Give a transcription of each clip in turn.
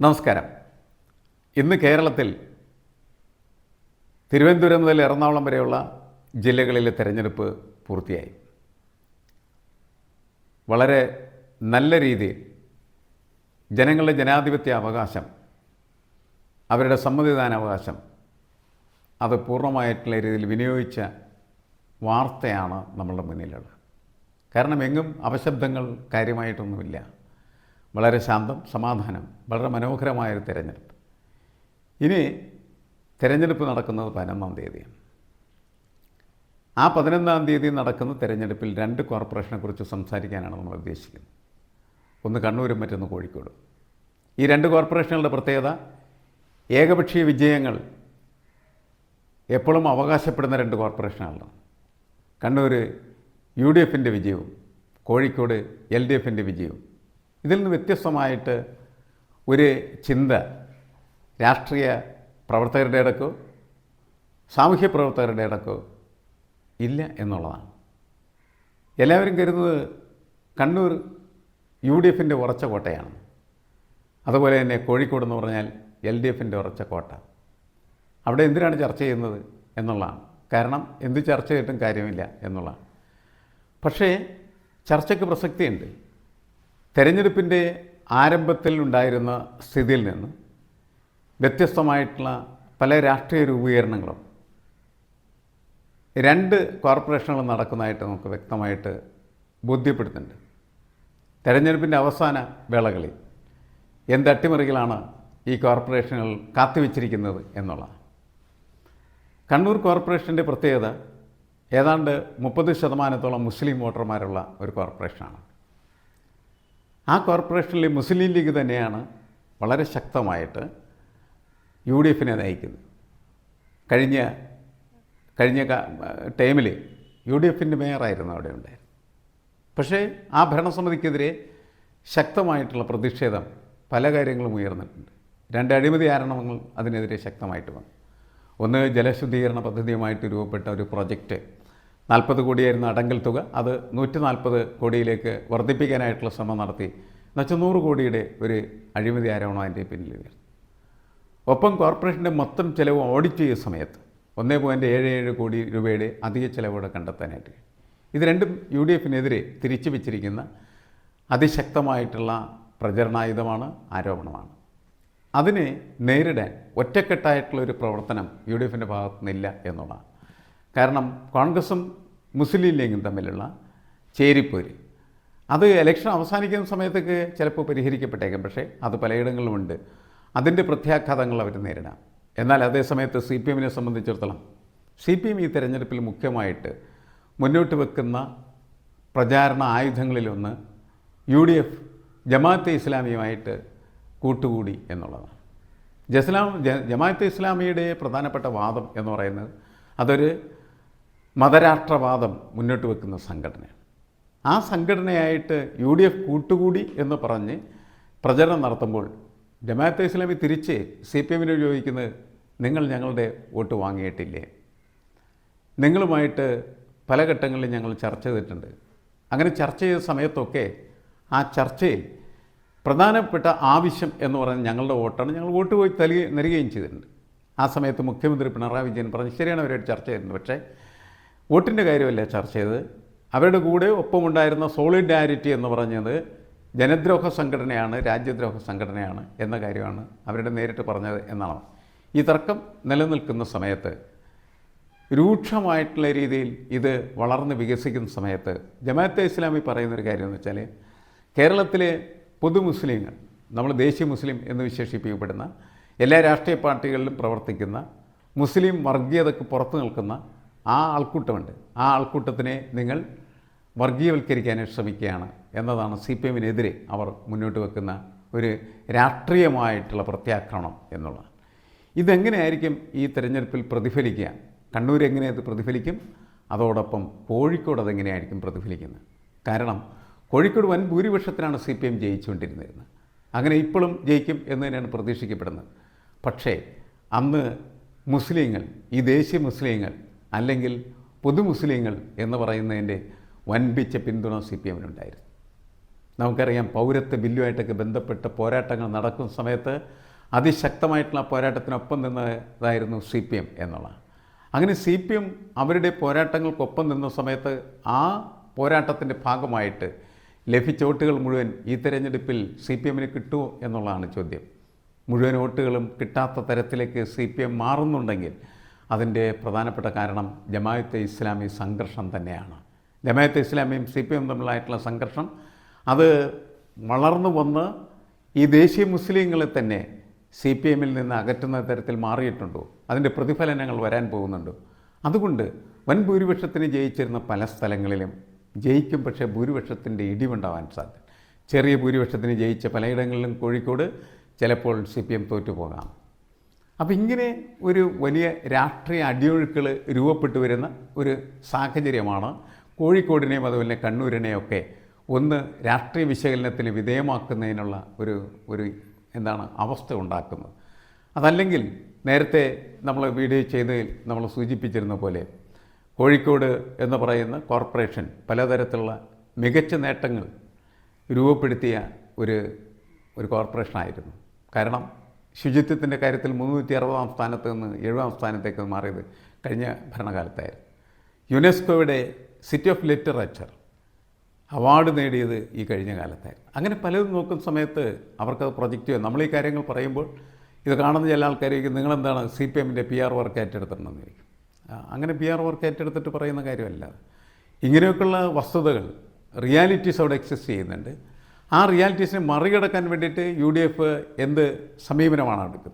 നമസ്കാരം. ഇന്ന് കേരളത്തിൽ തിരുവനന്തപുരം മുതൽ എറണാകുളം വരെയുള്ള ജില്ലകളിലെ തെരഞ്ഞെടുപ്പ് പൂർത്തിയായി. വളരെ നല്ല രീതിയിൽ ജനങ്ങളുടെ ജനാധിപത്യ അവകാശം അവരുടെ സമ്മതിദാനാവകാശം അത് പൂർണമായിട്ടുള്ള രീതിയിൽ വിനിയോഗിച്ച വാർത്തയാണ് നമ്മളുടെ മുന്നിലുള്ളത്. കാരണം എങ്ങും അപശബ്ദങ്ങൾ കാര്യമായിട്ടൊന്നുമില്ല. വളരെ ശാന്തം സമാധാനം വളരെ മനോഹരമായൊരു തിരഞ്ഞെടുപ്പ്. ഇനി തിരഞ്ഞെടുപ്പ് നടക്കുന്നത് പതിനൊന്നാം തീയതിയാണ്. ആ പതിനൊന്നാം തീയതി നടക്കുന്ന തിരഞ്ഞെടുപ്പിൽ രണ്ട് കോർപ്പറേഷനെക്കുറിച്ച് സംസാരിക്കാനാണ് നമ്മൾ ഉദ്ദേശിക്കുന്നത്. ഒന്ന് കണ്ണൂരും മറ്റൊന്ന് കോഴിക്കോടും. ഈ രണ്ട് കോർപ്പറേഷനുകളുടെ പ്രത്യേകത ഏകപക്ഷീയ വിജയങ്ങൾ എപ്പോഴും അവകാശപ്പെടുന്ന രണ്ട് കോർപ്പറേഷനുകളാണ് കണ്ണൂർ യു ഡി എഫിന്റെ വിജയവും കോഴിക്കോട് എൽ ഡി എഫിന്റെ വിജയവും ഇതിൽ നിന്ന് വ്യത്യസ്തമായിട്ട് ഒരു ചിന്ത രാഷ്ട്രീയ പ്രവർത്തകരുടെ ഇടക്കോ സാമൂഹ്യ പ്രവർത്തകരുടെ ഇടക്കോ ഇല്ല എന്നുള്ളതാണ്. എല്ലാവരും കരുതുന്നത് കണ്ണൂർ യു ഡി എഫിന്റെ ഉറച്ച കോട്ടയാണ്. അതുപോലെ തന്നെ കോഴിക്കോട് എന്ന് പറഞ്ഞാൽ എൽ ഡി എഫിന്റെ ഉറച്ച കോട്ട. അവിടെ എന്തിനാണ് ചർച്ച ചെയ്യുന്നത് എന്നുള്ളതാണ്. കാരണം എന്ത് ചർച്ച ചെയ്തിട്ടും കാര്യമില്ല എന്നുള്ളതാണ്. പക്ഷേ ചർച്ചയ്ക്ക് പ്രസക്തിയുണ്ട്. തെരഞ്ഞെടുപ്പിന്റെ ആരംഭത്തിൽ ഉണ്ടായിരുന്ന സ്ഥിതിയിൽ നിന്ന് വ്യത്യസ്തമായിട്ടുള്ള പല രാഷ്ട്രീയ രൂപീകരണങ്ങളും രണ്ട് കോർപ്പറേഷനുകൾ നടക്കുന്നതായിട്ട് നമുക്ക് വ്യക്തമായിട്ട് ബോധ്യപ്പെടുത്തുന്നുണ്ട് തെരഞ്ഞെടുപ്പിന്റെ അവസാന വേളകളിൽ എന്ത് അട്ടിമറികളാണ് ഈ കോർപ്പറേഷനുകൾ കാത്തുവച്ചിരിക്കുന്നത് എന്നുള്ള കണ്ണൂർ കോർപ്പറേഷന്റെ പ്രത്യേകത ഏതാണ്ട് മുപ്പത് ശതമാനത്തോളം മുസ്ലിം വോട്ടർമാരുള്ള ഒരു കോർപ്പറേഷനാണ്. ആ കോർപ്പറേഷനിൽ മുസ്ലിം ലീഗ് തന്നെയാണ് വളരെ ശക്തമായിട്ട് യു ഡി എഫിനെ നയിക്കുന്നത്. കഴിഞ്ഞ കഴിഞ്ഞ ടൈമിൽ യു ഡി എഫിന്റെ മേയറായിരുന്നു അവിടെ ഉണ്ടായിരുന്നത്. പക്ഷേ ആ ഭരണസമിതിക്കെതിരെ ശക്തമായിട്ടുള്ള പ്രതിഷേധം പല കാര്യങ്ങളും ഉയർന്നിട്ടുണ്ട്. രണ്ട് അഴിമതി ആരണങ്ങൾ അതിനെതിരെ ശക്തമായിട്ട് വന്നു. ഒന്ന് ജലശുദ്ധീകരണ പദ്ധതിയുമായിട്ട് രൂപപ്പെട്ട ഒരു പ്രൊജക്റ്റ് നാൽപ്പത് കോടിയായിരുന്ന അടങ്കൽ തുക അത് നൂറ്റി നാൽപ്പത് കോടിയിലേക്ക് വർദ്ധിപ്പിക്കാനായിട്ടുള്ള ശ്രമം നടത്തി. എന്നുവെച്ചാൽ നൂറ് കോടിയുടെ ഒരു അഴിമതി ആരോപണം അതിന്റെ പിന്നിൽ ഒപ്പം കോർപ്പറേഷന്റെ മൊത്തം ചിലവ് ഓഡിറ്റ് ചെയ്ത സമയത്ത് ഒന്നേ പോയിന്റ് ഏഴ് ഏഴ് കോടി രൂപയുടെ അധിക ചിലവോടെ കണ്ടെത്താനായിട്ട് ഇത് രണ്ടും യു ഡി എഫിനെതിരെ തിരിച്ചു വെച്ചിരിക്കുന്ന അതിശക്തമായിട്ടുള്ള പ്രചരണായുധമാണ് ആരോപണമാണ്. അതിനെ നേരിടാൻ ഒറ്റക്കെട്ടായിട്ടുള്ള ഒരു പ്രവർത്തനം യു ഡി എഫിന്റെ ഭാഗത്തുനിന്നില്ല എന്നുള്ളതാണ്. കാരണം കോൺഗ്രസും മുസ്ലിം ലീഗും തമ്മിലുള്ള ചേരിപ്പോര്. അത് ഇലക്ഷൻ അവസാനിക്കുന്ന സമയത്തേക്ക് ചിലപ്പോൾ പരിഹരിക്കപ്പെട്ടേക്കും. പക്ഷേ അത് പലയിടങ്ങളിലുമുണ്ട് അതിന്റെ പ്രത്യാഘാതങ്ങൾ അവർ നേരിടാം. എന്നാൽ അതേസമയത്ത് സി പി എമ്മിനെ സംബന്ധിച്ചിടത്തോളം സി പി എം ഈ തെരഞ്ഞെടുപ്പിൽ മുഖ്യമായിട്ട് മുന്നോട്ട് വെക്കുന്ന പ്രചാരണ ആയുധങ്ങളിലൊന്ന് യു ഡി എഫ് ജമാഅത്തെ ഇസ്ലാമിയുമായിട്ട് കൂട്ടുകൂടി എന്നുള്ളതാണ്. ജസ്ലാം ജമാഅത്തെ ഇസ്ലാമിയുടെ പ്രധാനപ്പെട്ട വാദം എന്ന് പറയുന്നത് അതൊരു മതരാഷ്ട്രവാദം മുന്നോട്ട് വെക്കുന്ന സംഘടനയാണ്. ആ സംഘടനയായിട്ട് യു ഡി എഫ് കൂട്ടുകൂടി എന്ന് പറഞ്ഞ് പ്രചരണം നടത്തുമ്പോൾ ജമാഅത്തെ ഇസ്ലാമി തിരിച്ച് സി പി എമ്മിന് ചോദിക്കുന്നത് നിങ്ങൾ ഞങ്ങളുടെ വോട്ട് വാങ്ങിയിട്ടില്ലേ? നിങ്ങളുമായിട്ട് പല ഘട്ടങ്ങളിലും ഞങ്ങൾ ചർച്ച ചെയ്തിട്ടുണ്ട്. അങ്ങനെ ചർച്ച ചെയ്ത സമയത്തൊക്കെ ആ ചർച്ചയിൽ പ്രധാനപ്പെട്ട ആവശ്യം എന്ന് പറയുന്നത് ഞങ്ങളുടെ വോട്ടാണ് ഞങ്ങൾ വോട്ട് പോയി തലി നൽകുകയും ചെയ്തിട്ടുണ്ട്. ആ സമയത്ത് മുഖ്യമന്ത്രി പിണറായി വിജയൻ പറഞ്ഞു ശരിയാണ് അവരായിട്ട് ചർച്ച ചെയ്തിട്ടുണ്ട് പക്ഷേ വോട്ടിന്റെ കാര്യമല്ല ചർച്ച ചെയ്തത്? അവരുടെ കൂടെ ഒപ്പമുണ്ടായിരുന്ന സോളിഡാരിറ്റി എന്ന് പറഞ്ഞത് ജനദ്രോഹ സംഘടനയാണ് രാജ്യദ്രോഹ സംഘടനയാണ് എന്ന കാര്യമാണ് അവരുടെ നേരിട്ട് പറഞ്ഞത് എന്നാണ്. ഈ തർക്കം നിലനിൽക്കുന്ന സമയത്ത് രൂക്ഷമായിട്ടുള്ള രീതിയിൽ ഇത് വളർന്ന് വികസിക്കുന്ന സമയത്ത് ജമാഅത്തെ ഇസ്ലാമി പറയുന്നൊരു കാര്യം എന്ന് വെച്ചാൽ കേരളത്തിലെ പൊതു മുസ്ലിങ്ങൾ നമ്മൾ ദേശീയ മുസ്ലിം എന്ന് വിശേഷിപ്പിക്കപ്പെടുന്ന എല്ലാ രാഷ്ട്രീയ പാർട്ടികളിലും പ്രവർത്തിക്കുന്ന മുസ്ലിം വർഗീയതയ്ക്ക് പുറത്തു നിൽക്കുന്ന ആ ആൾക്കൂട്ടമുണ്ട്. ആ ആൾക്കൂട്ടത്തിനെ നിങ്ങൾ വർഗീയവൽക്കരിക്കാൻ ശ്രമിക്കുകയാണ് എന്നതാണ് സി പി എമ്മിനെതിരെ അവർ മുന്നോട്ട് വെക്കുന്ന ഒരു രാഷ്ട്രീയമായിട്ടുള്ള പ്രത്യാക്രമണം എന്നുള്ളത്. ഇതെങ്ങനെയായിരിക്കും ഈ തെരഞ്ഞെടുപ്പിൽ പ്രതിഫലിക്കുക? കണ്ണൂർ എങ്ങനെ അത് പ്രതിഫലിക്കും? അതോടൊപ്പം കോഴിക്കോട് അതെങ്ങനെയായിരിക്കും പ്രതിഫലിക്കുന്നത്? കാരണം കോഴിക്കോട് വൻ ഭൂരിപക്ഷത്തിനാണ് സി പി എം ജയിച്ചുകൊണ്ടിരുന്നത്. അങ്ങനെ ഇപ്പോഴും ജയിക്കും എന്ന് തന്നെയാണ് പ്രതീക്ഷിക്കപ്പെടുന്നത്. പക്ഷേ അന്ന് മുസ്ലിങ്ങൾ ഈ ദേശീയ മുസ്ലിങ്ങൾ അല്ലെങ്കിൽ പൊതു മുസ്ലിങ്ങൾ എന്ന് പറയുന്നതിന്റെ വൻപിച്ച പിന്തുണ സി പി എമ്മിനുണ്ടായിരുന്നു നമുക്കറിയാം പൗരത്വ ബില്ലുമായിട്ടൊക്കെ ബന്ധപ്പെട്ട് പോരാട്ടങ്ങൾ നടക്കുന്ന സമയത്ത് അതിശക്തമായിട്ടുള്ള പോരാട്ടത്തിനൊപ്പം നിന്നതായിരുന്നു സി പി എം എന്നുള്ള അങ്ങനെ സി പി എം അവരുടെ പോരാട്ടങ്ങൾക്കൊപ്പം നിന്ന സമയത്ത് ആ പോരാട്ടത്തിന്റെ ഭാഗമായിട്ട് ലഭിച്ച വോട്ടുകൾ മുഴുവൻ ഈ തെരഞ്ഞെടുപ്പിൽ സി പി എമ്മിന് കിട്ടുമോ എന്നുള്ളതാണ് ചോദ്യം. മുഴുവൻ വോട്ടുകളും കിട്ടാത്ത തരത്തിലേക്ക് സി പി എം മാറുന്നുണ്ടെങ്കിൽ അതിന്റെ പ്രധാനപ്പെട്ട കാരണം ജമായത്തെ ഇസ്ലാമി സംഘർഷം തന്നെയാണ്. ജമായത്തെ ഇസ്ലാമിയും സി പി എം തമ്മിലായിട്ടുള്ള സംഘർഷം അത് വളർന്നു വന്ന് ഈ ദേശീയ മുസ്ലിങ്ങളെ തന്നെ സി പി എമ്മിൽ നിന്ന് അകറ്റുന്ന തരത്തിൽ മാറിയിട്ടുണ്ടോ. അതിന്റെ പ്രതിഫലനങ്ങൾ വരാൻ പോകുന്നുണ്ടോ. അതുകൊണ്ട് വൻ ഭൂരിപക്ഷത്തിന് ജയിച്ചിരുന്ന പല സ്ഥലങ്ങളിലും ജയിക്കും പക്ഷേ ഭൂരിപക്ഷത്തിന്റെ ഇടിവുണ്ടാവാൻ സാധ്യത. ചെറിയ ഭൂരിപക്ഷത്തിന് ജയിച്ച പലയിടങ്ങളിലും കോഴിക്കോട് ചിലപ്പോൾ സി പി എം തോറ്റുപോകാം. അപ്പം ഇങ്ങനെ ഒരു വലിയ രാഷ്ട്രീയ അടിയൊഴുക്കുകൾ രൂപപ്പെട്ടു വരുന്ന ഒരു സാഹചര്യമാണ് കോഴിക്കോടിനെയും അതുപോലെ കണ്ണൂരിനെയും ഒക്കെ ഒന്ന് രാഷ്ട്രീയ വിശകലനത്തിന് വിധേയമാക്കുന്നതിനുള്ള ഒരു ഒരു എന്താണ് അവസ്ഥ ഉണ്ടാക്കുന്നത്. അതല്ലെങ്കിൽ നേരത്തെ നമ്മൾ വീഡിയോ ചെയ്ത് നമ്മൾ സൂചിപ്പിച്ചിരുന്ന പോലെ കോഴിക്കോട് എന്ന് പറയുന്ന കോർപ്പറേഷൻ പലതരത്തിലുള്ള മികച്ച നേട്ടങ്ങൾ രൂപപ്പെടുത്തിയ ഒരു ഒരു കോർപ്പറേഷനായിരുന്നു. കാരണം ശുചിത്വത്തിന്റെ കാര്യത്തിൽ മുന്നൂറ്റി അറുപതാം സ്ഥാനത്ത് നിന്ന് എഴുപതാം സ്ഥാനത്തേക്ക് മാറിയത് കഴിഞ്ഞ ഭരണകാലത്തായിരുന്നു യുനെസ്കോയുടെ സിറ്റി ഓഫ് ലിറ്ററേച്ചർ അവാർഡ് നേടിയത് ഈ കഴിഞ്ഞ കാലത്തായിരുന്നു അങ്ങനെ പലതും നോക്കുന്ന സമയത്ത് അവർക്കത് പ്രൊജക്റ്റ് ചെയ്യും. നമ്മൾ ഈ കാര്യങ്ങൾ പറയുമ്പോൾ ഇത് കാണുന്ന ചില ആൾക്കാരേക്ക് നിങ്ങളെന്താണ് സി പി എമ്മിന്റെ പി ആർ വർക്ക് ഏറ്റെടുത്തിട്ടുണ്ടെന്ന് ചോദിക്കും അങ്ങനെ പി ആർ വർക്ക് ഏറ്റെടുത്തിട്ട് പറയുന്ന കാര്യമല്ല. ഇങ്ങനെയൊക്കെയുള്ള വസ്തുതകൾ റിയാലിറ്റീസ് അവിടെ എക്സിസ്റ്റ് ചെയ്യുന്നുണ്ട്. ആ റിയാലിറ്റീസിനെ മറികടക്കാൻ വേണ്ടിയിട്ട് യു ഡി എഫ് എന്ത് സമീപനമാണ് എടുക്കുന്നത്?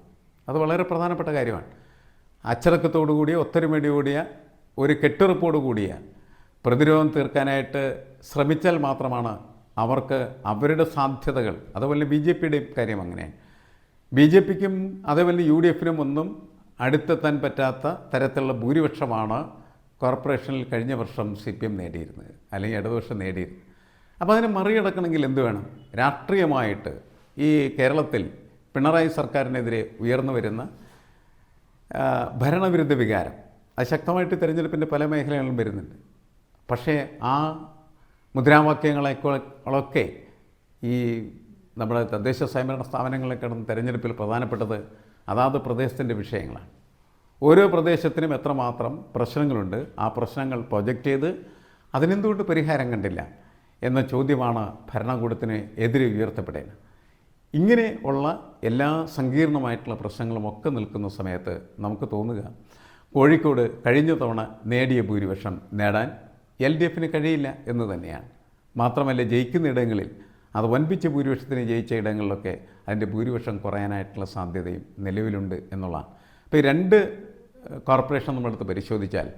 അത് വളരെ പ്രധാനപ്പെട്ട കാര്യമാണ്. അച്ചടക്കത്തോടു കൂടിയ ഒത്തൊരുമയോടുകൂടിയ ഒരു കെട്ടുറപ്പോടു കൂടിയ പ്രതിരോധം തീർക്കാനായിട്ട് ശ്രമിച്ചാൽ മാത്രമാണ് അവർക്ക് അവരുടെ സാധ്യതകൾ. അതുപോലെ ബി ജെ പിയുടെയും കാര്യം അങ്ങനെയാണ്. ബി ജെ പിക്കും അതേപോലെ യു ഡി എഫിനും ഒന്നും അടുത്തെത്താൻ പറ്റാത്ത തരത്തിലുള്ള ഭൂരിപക്ഷമാണ് കോർപ്പറേഷനിൽ കഴിഞ്ഞ വർഷം സി പി എം നേടിയിരുന്നത്. അല്ലെങ്കിൽ ഇടതുപക്ഷം നേടിയിരുന്നത്. അപ്പോൾ അതിനെ മറികടക്കണമെങ്കിൽ എന്ത് വേണം? രാഷ്ട്രീയമായിട്ട് ഈ കേരളത്തിൽ പിണറായി സർക്കാരിനെതിരെ ഉയർന്നു വരുന്ന ഭരണവിരുദ്ധ വികാരം. അത് ശക്തമായിട്ട് തിരഞ്ഞെടുപ്പിന്റെ പല മേഖലകളിലും വരുന്നുണ്ട്. പക്ഷേ ആ മുദ്രാവാക്യങ്ങളെക്കൊക്കെ ഈ നമ്മുടെ തദ്ദേശ സ്വയംഭരണ സ്ഥാപനങ്ങളെ കിടന്ന് തിരഞ്ഞെടുപ്പിൽ പ്രധാനപ്പെട്ടത് അതാത് പ്രദേശത്തിന്റെ വിഷയങ്ങളാണ്. ഓരോ പ്രദേശത്തിനും എത്രമാത്രം പ്രശ്നങ്ങളുണ്ട് ആ പ്രശ്നങ്ങൾ പ്രൊജക്റ്റ് ചെയ്ത് അതിനെന്തുകൊണ്ട് പരിഹാരം കണ്ടില്ല? എന്ന ചോദ്യമാണ് ഭരണകൂടത്തിന് എതിരെ ഉയർത്തപ്പെടേണ്ടത്. ഇങ്ങനെ ഉള്ള എല്ലാ സങ്കീർണമായിട്ടുള്ള പ്രശ്നങ്ങളും ഒക്കെ നിൽക്കുന്ന സമയത്ത് നമുക്ക് തോന്നുക കോഴിക്കോട് കഴിഞ്ഞ തവണ നേടിയ ഭൂരിപക്ഷം നേടാൻ എൽ ഡി എഫിന് കഴിയില്ല എന്ന് തന്നെയാണ്. മാത്രമല്ല ജയിക്കുന്ന ഇടങ്ങളിൽ അത് വൻപിച്ച ഭൂരിപക്ഷത്തിന് ജയിച്ച ഇടങ്ങളിലൊക്കെ അതിന്റെ ഭൂരിപക്ഷം കുറയാനായിട്ടുള്ള സാധ്യതയും നിലവിലുണ്ട് എന്നുള്ളതാണ്. അപ്പോൾ ഈ രണ്ട് കോർപ്പറേഷൻ നമ്മളെടുത്ത് പരിശോധിച്ചാൽ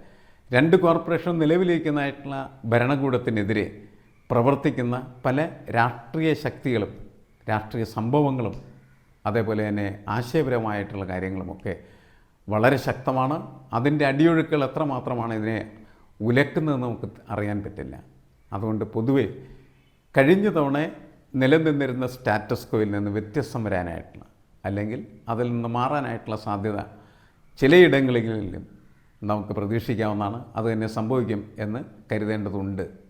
രണ്ട് കോർപ്പറേഷൻ നിലവിലിരിക്കുന്നതായിട്ടുള്ള ഭരണകൂടത്തിനെതിരെ പ്രവർത്തിക്കുന്ന പല രാഷ്ട്രീയ ശക്തികളും രാഷ്ട്രീയ സംഭവങ്ങളും അതേപോലെ തന്നെ ആശയപരമായിട്ടുള്ള കാര്യങ്ങളുമൊക്കെ വളരെ ശക്തമാണ്. അതിന്റെ അടിയൊഴുക്കുകൾ എത്രമാത്രമാണ് ഇതിനെ ഉലക്കുന്നതെന്ന് നമുക്ക് അറിയാൻ പറ്റില്ല. അതുകൊണ്ട് പൊതുവെ കഴിഞ്ഞ തവണ നിലനിന്നിരുന്ന സ്റ്റാറ്റസ് കോയിൽ നിന്ന് വ്യത്യസ്തം വരാനായിട്ടുള്ള അല്ലെങ്കിൽ അതിൽ നിന്ന് മാറാനായിട്ടുള്ള സാധ്യത ചിലയിടങ്ങളിലും നമുക്ക് പ്രതീക്ഷിക്കാവുന്നതാണ്. അത് തന്നെ സംഭവിക്കും എന്ന് കരുതേണ്ടതുണ്ട്.